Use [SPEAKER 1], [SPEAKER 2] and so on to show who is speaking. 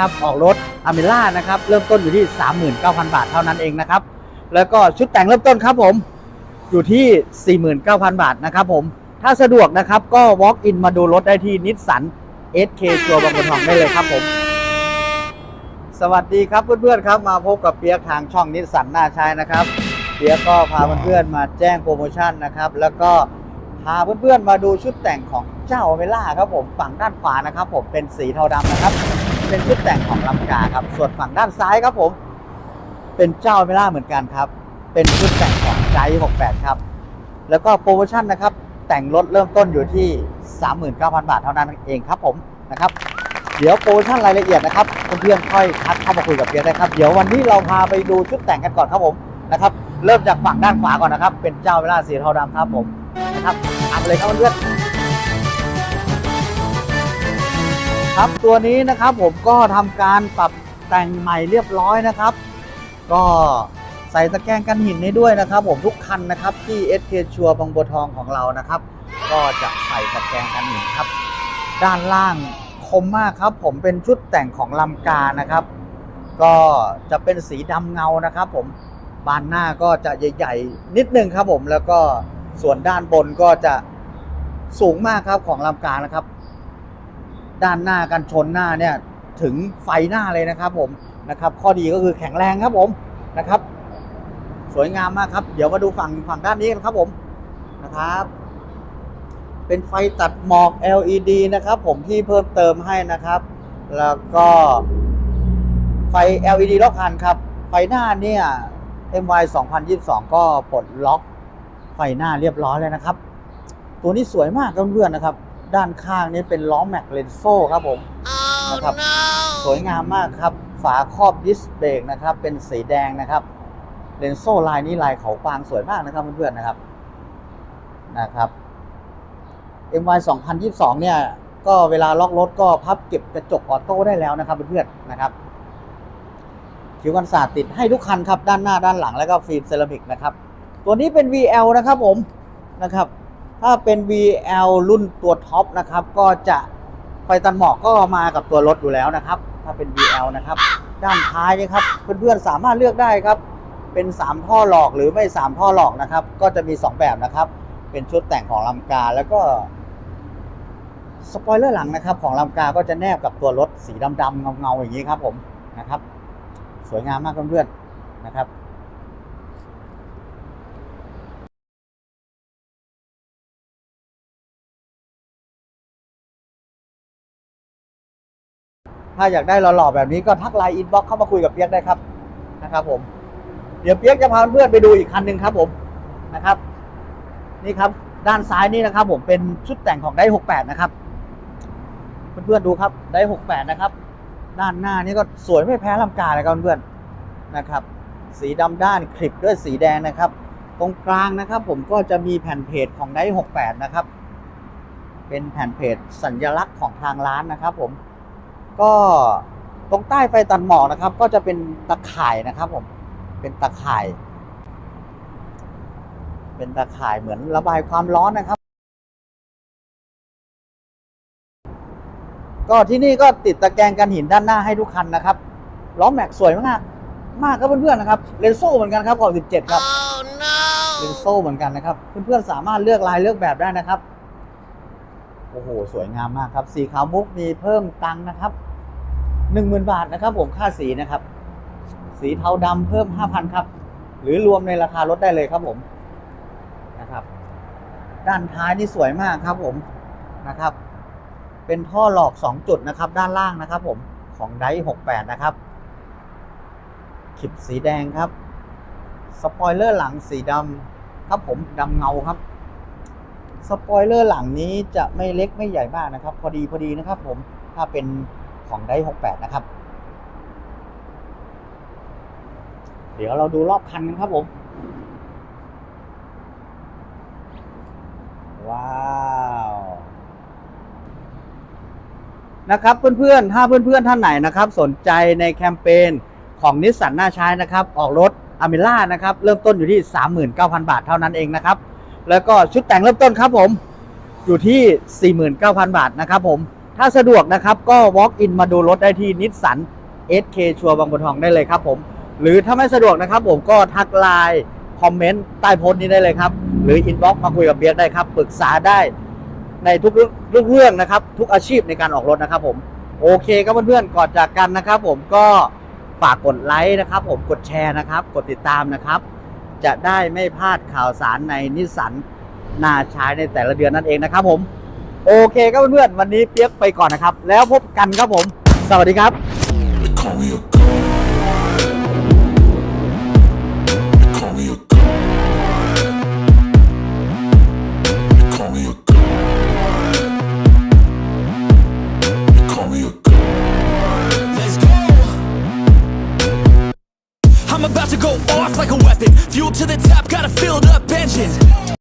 [SPEAKER 1] ครับออกรถอเมล่านะครับเริ่มต้นอยู่ที่ 39,000 บาทเท่านั้นเองนะครับแล้วก็ชุดแต่งเริ่มต้นครับผมอยู่ที่ 49,000 บาทนะครับผมถ้าสะดวกนะครับก็ walk in มาดูรถได้ที่นิสสัน SK ชัวร์บางบัวทองได้เลยครับผม สวัสดีครับเพื่อนๆครับ มาพบกับเปียกทางช่องนิสสันหน้าใช้นะครับเปียกก็พาเพื่อนๆมาแจ้งโปรโมชั่นนะครับแล้วก็พาเพื่อนๆมาดูชุดแต่งของเจ้าอเมล่าครับผมฝั่งด้านขวานะครับผมเป็นสีเทาดำนะครับ เป็นชุดแต่งของลำกาครับ ส่วนฝั่งด้านซ้ายครับผม เป็นเจ้าเมล่าเหมือนกันครับ เป็นชุดแต่งของใจ68 ครับ แล้วก็โปรโมชั่นนะครับ แต่งรถเริ่มต้นอยู่ที่ 39,000 บาทเท่านั้นเองครับผมนะครับเดี๋ยวโปรโมชั่นรายละเอียดนะครับเพื่อนๆค่อยทักเข้ามาคุยกับเพียรได้ครับ เดี๋ยววันนี้เราพาไปดูชุดแต่งกันก่อนครับผมนะครับเริ่มจากฝั่งด้านขวาก่อนนะครับ เป็นเจ้าเวลาสีเทาดำครับผมนะครับตามไปเลยครับเพื่อน ครับตัวนี้นะครับผมก็ทำการปรับแต่งใหม่เรียบร้อยนะครับ ก็ใส่ตะแกรงกันหินนี้ด้วยนะครับ ผมทุกคันนะครับที่ SK ชัวร์บางบัวทองของเรานะครับ ก็จะใส่ตะแกรงกันหินครับ ด้านล่างคมมากครับ ผมเป็นชุดแต่งของลำกานะครับ ก็จะเป็นสีดำเงานะครับ ผมบานหน้าก็จะใหญ่ๆ นิดนึงครับผมแล้วก็ส่วนด้านบนก็จะสูงมากครับของลำกานะครับ ด้านหน้ากันชนหน้าเนี่ยถึงไฟหน้าเลยนะครับผมนะครับข้อดีก็คือแข็งแรงครับผมนะครับ สวยงามมากครับ เดี๋ยวมาดูฝั่งฝั่งด้านนี้กันครับผมนะครับ เป็นไฟตัดหมอก LED นะครับ ผมที่เพิ่มเติมให้นะครับ แล้วก็ไฟ LED รอบคันครับ ไฟหน้าเนี่ย MY 2022 ก็ปลดล็อกไฟหน้าเรียบร้อยเลยนะครับ ตัวนี้สวยมากเพื่อนๆนะครับ ด้านข้างนี้เป็นล้อแม็กเลนโซ่ครับผมนะครับ สวยงามมากครับ ฝาครอบดิสเบรกนะครับ เป็นสีแดงนะครับเลนโซ่ลายนี้ลายเขาปางสวยมากนะครับเพื่อนๆนะครับนะครับ MY 2022 เนี่ย ก็เวลาล็อกรถก็พับเก็บกระจกออโต้ได้แล้วนะครับเพื่อนๆนะครับคิวกันศาสตร์ติดให้ทุกคันครับ ด้านหน้าด้านหลังแล้วก็ฟิล์มเซรามิกนะครับ ตัวนี้เป็น VL นะครับผมนะครับ ถ้าเป็น VL รุ่นตัวท็อปนะครับ ก็จะไฟตันหมอกก็มากับตัวรถอยู่แล้วนะครับ ถ้าเป็น VL นะครับ ด้านท้ายนี่ครับเพื่อนๆสามารถเลือกได้ครับ เป็น 3 ท่อหลอกหรือไม่ 3 ท่อหลอกนะครับ ก็จะมี 2 แบบนะครับ เป็นชุดแต่งของลำกาแล้วก็สปอยเลอร์หลังนะครับ ของลำกาก็จะแนบกับตัวรถสีดำๆเงาๆอย่างนี้ครับผมนะครับ สวยงามมากเพื่อนๆนะครับ ถ้าอยากได้หล่อๆแบบนี้ก็ทักไลน์อินบ็อกเข้ามาคุยกับเปียกได้ครับนะครับ ผม เดี๋ยวเปียกจะพาเพื่อนไปดูอีกคันหนึ่งครับ ผมนะครับ นี่ครับ ด้านซ้ายนี่นะครับ ผมเป็นชุดแต่งของได้68นะครับ เพื่อนๆดูครับได้68นะครับ ด้านหน้านี่ก็สวยไม่แพ้ลำกาเลยครับเพื่อนๆนะครับ สีดำด้านคลิปด้วยสีแดงนะครับ ตรงกลางนะครับ ผมก็จะมีแผ่นเพจของได้68นะครับ เป็นแผ่นเพจสัญลักษณ์ของทางร้านนะครับ ผม ก็ตรงใต้ไฟตันหมอกนะครับ ก็จะเป็นตะข่ายนะครับผมเป็นตะข่าย เป็นตะข่ายเหมือนระบายความร้อนนะครับ ก็ที่นี่ก็ติดตะแกรงกันหินด้านหน้าให้ทุกคันนะครับล้อแม็กสวยมากมากครับเพื่อนๆนะครับเลนโซ่เหมือนกันครับขอบ17 ครับเลนโซ่เหมือนกันนะครับ เพื่อนๆสามารถเลือกลายเลือกแบบได้นะครับ โอ้โห สวยงามมากครับ สีขาวมุกมีเพิ่มตังค์นะครับหนึ่งหมื่นบาทนะครับ ผมค่าสีนะครับ สีเทาดำเพิ่มห้าพันครับ หรือรวมในราคารถได้เลยครับผมนะครับ ด้านท้ายนี่สวยมากครับผมนะครับ เป็นท่อหลอกสองจุดนะครับ ด้านล่างนะครับ ผมของไดหกแปดนะครับขิบสีแดงครับ สปอยเลอร์หลังสีดำครับผมดำเงาครับ สปอยเลอร์หลังนี้จะไม่เล็กไม่ใหญ่มากนะครับ พอดีพอดีนะครับผมถ้าเป็นของไดหกแปดนะครับ เดี๋ยวเราดูรอบคันกันครับผม ว้าวนะครับเพื่อนๆ ถ้าเพื่อนๆ ท่านไหนนะครับ สนใจในแคมเปญของนิสสันหน้าใช้นะครับ ออกรถอเมล่านะครับ เริ่มต้นอยู่ที่ 39,000 บาทเท่านั้นเองนะครับ แล้วก็ชุดแต่งเริ่มต้นครับผม อยู่ที่ 49,000 บาทนะครับผม ถ้าสะดวกนะครับก็ walk in มาดูรถได้ที่นิสสัน SK ชัวร์บางบัวทองได้เลยครับผม หรือถ้าไม่สะดวกนะครับผมก็ทักไลน์คอมเมนต์ใต้โพสต์นี้ได้เลยครับ หรืออินบ็อกมาคุยกับเบียกได้ครับ ปรึกษาได้ในทุกเรื่องทุกเรื่องนะครับ ทุกอาชีพในการออกรถนะครับผมโอเคครับเพื่อนๆ ก่อนจากกันนะครับผมก็ฝากกดไลค์นะครับผมกดแชร์นะครับ กดติดตามนะครับ จะได้ไม่พลาดข่าวสารในนิสสันนาใช้ในแต่ละเดือนนั่นเองนะครับผม โอเคครับเพื่อนๆวันนี้เปียกไปก่อนนะครับ แล้วพบกันครับผม สวัสดีครับ
[SPEAKER 2] happen Fuel to the top, got a filled up engine.